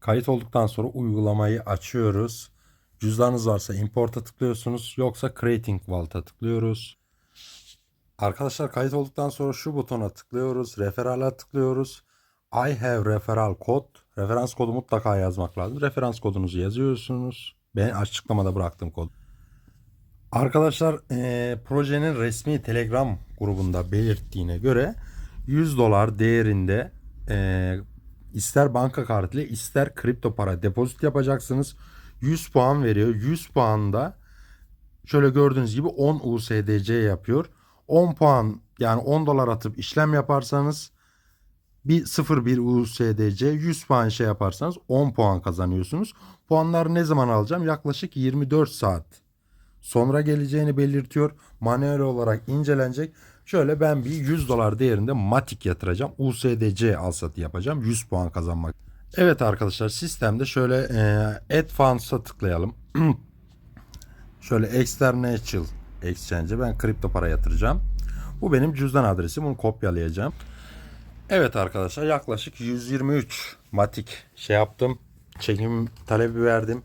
Kayıt olduktan sonra uygulamayı açıyoruz. Cüzdanınız varsa import'a tıklıyorsunuz. Yoksa creating wallet'a tıklıyoruz. Arkadaşlar kayıt olduktan sonra şu butona tıklıyoruz. Referala tıklıyoruz. I have referral kod. Referans kodu mutlaka yazmak lazım. Referans kodunuzu yazıyorsunuz. Ben açıklamada bıraktım kod. Arkadaşlar eee, projenin resmi Telegram grubunda belirttiğine göre 100 dolar değerinde eee, ister banka kartıyla ister kripto para depozit yapacaksınız. 100 puan veriyor. 100 puanda şöyle gördüğünüz gibi 10 USDC yapıyor. 10 puan yani 10 dolar atıp işlem yaparsanız bir 01 USDC 100 puan şey yaparsanız 10 puan kazanıyorsunuz. Puanları ne zaman alacağım? Yaklaşık 24 saat sonra geleceğini belirtiyor. Manuel olarak incelenecek. Şöyle ben bir 100 dolar değerinde Matic yatıracağım. USDC al satı yapacağım. 100 puan kazanmak. Evet arkadaşlar sistemde şöyle e, Add tıklayalım. şöyle External Exchange'e ben kripto para yatıracağım. Bu benim cüzdan adresim. Bunu kopyalayacağım. Evet arkadaşlar yaklaşık 123 Matic şey yaptım. Çekim talebi verdim.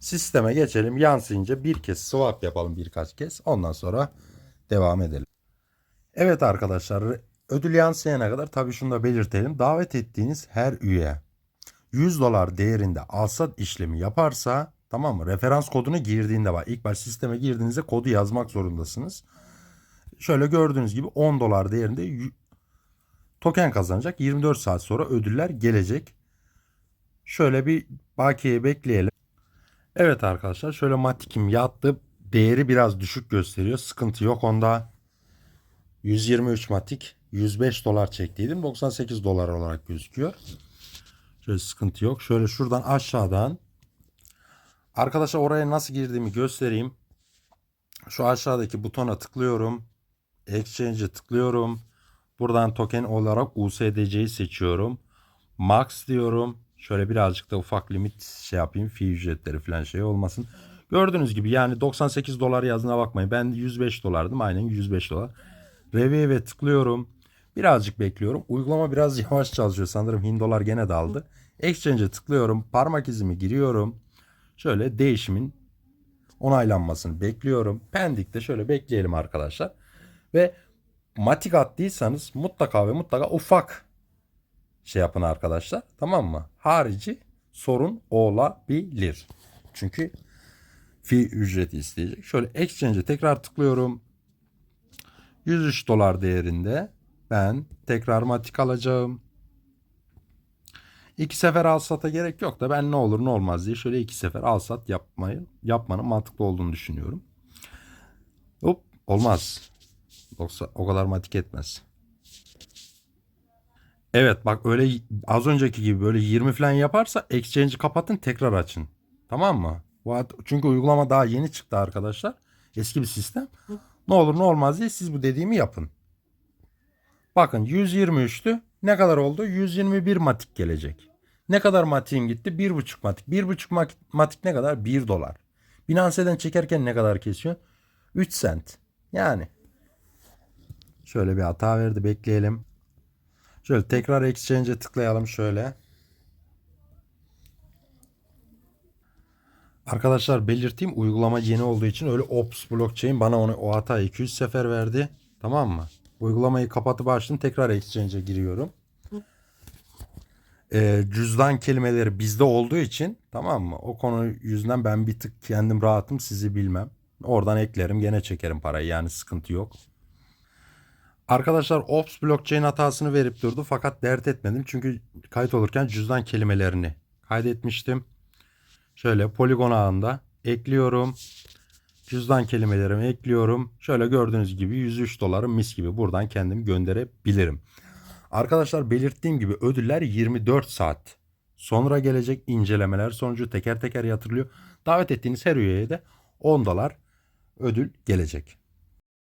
Sisteme geçelim. Yansıyınca bir kez swap yapalım birkaç kez. Ondan sonra devam edelim. Evet arkadaşlar ödül yansıyana kadar tabii şunu da belirtelim. Davet ettiğiniz her üye 100 dolar değerinde alsat işlemi yaparsa tamam mı? Referans kodunu girdiğinde var. İlk baş sisteme girdiğinizde kodu yazmak zorundasınız. Şöyle gördüğünüz gibi 10 dolar değerinde token kazanacak. 24 saat sonra ödüller gelecek. Şöyle bir bakiye bekleyelim. Evet arkadaşlar şöyle matikim yattı. Değeri biraz düşük gösteriyor. Sıkıntı yok onda. 123 matik 105 dolar çektiydim. 98 dolar olarak gözüküyor. Şöyle sıkıntı yok. Şöyle şuradan aşağıdan arkadaşlar oraya nasıl girdiğimi göstereyim. Şu aşağıdaki butona tıklıyorum. Exchange'e tıklıyorum. Buradan token olarak USDC'yi seçiyorum. Max diyorum. Şöyle birazcık da ufak limit şey yapayım. Fee ücretleri falan şey olmasın. Gördüğünüz gibi yani 98 dolar yazdığına bakmayın. Ben 105 dolardım. Aynen 105 dolar. Review'e tıklıyorum. Birazcık bekliyorum. Uygulama biraz yavaş çalışıyor. Sanırım hin dolar gene daldı. Exchange'e tıklıyorum. Parmak izimi giriyorum. Şöyle değişimin onaylanmasını bekliyorum. Pendik'te şöyle bekleyelim arkadaşlar. Ve matik attıysanız mutlaka ve mutlaka ufak şey yapın arkadaşlar. Tamam mı? Harici sorun olabilir. Çünkü fi ücreti isteyecek. Şöyle exchange'e tekrar tıklıyorum. 103 dolar değerinde ben tekrar matik alacağım. İki sefer al sata gerek yok da ben ne olur ne olmaz diye şöyle iki sefer al sat yapmayı yapmanın mantıklı olduğunu düşünüyorum. Hop olmaz. Yoksa o kadar matik etmez. Evet bak öyle az önceki gibi böyle 20 falan yaparsa exchange'i kapatın tekrar açın. Tamam mı? Çünkü uygulama daha yeni çıktı arkadaşlar. Eski bir sistem. Ne olur ne olmaz diye siz bu dediğimi yapın. Bakın 123'tü. Ne kadar oldu? 121 matik gelecek. Ne kadar matiğim gitti? 1,5 matik. 1,5 mak- matik ne kadar? 1 dolar. Binance'den çekerken ne kadar kesiyor? 3 sent. Yani. Şöyle bir hata verdi. Bekleyelim. Şöyle tekrar exchange'e tıklayalım şöyle. Arkadaşlar belirteyim uygulama yeni olduğu için öyle Ops blockchain bana onu o hatayı 200 sefer verdi. Tamam mı? Uygulamayı kapatıp açtım tekrar exchange'e giriyorum. Ee, cüzdan kelimeleri bizde olduğu için tamam mı? O konu yüzünden ben bir tık kendim rahatım sizi bilmem. Oradan eklerim gene çekerim parayı yani sıkıntı yok. Arkadaşlar Ops blockchain hatasını verip durdu fakat dert etmedim. Çünkü kayıt olurken cüzdan kelimelerini kaydetmiştim. Şöyle poligon ağında ekliyorum. Cüzdan kelimelerimi ekliyorum. Şöyle gördüğünüz gibi 103 doları mis gibi buradan kendim gönderebilirim. Arkadaşlar belirttiğim gibi ödüller 24 saat. Sonra gelecek incelemeler sonucu teker teker yatırılıyor. Davet ettiğiniz her üyeye de 10 dolar ödül gelecek.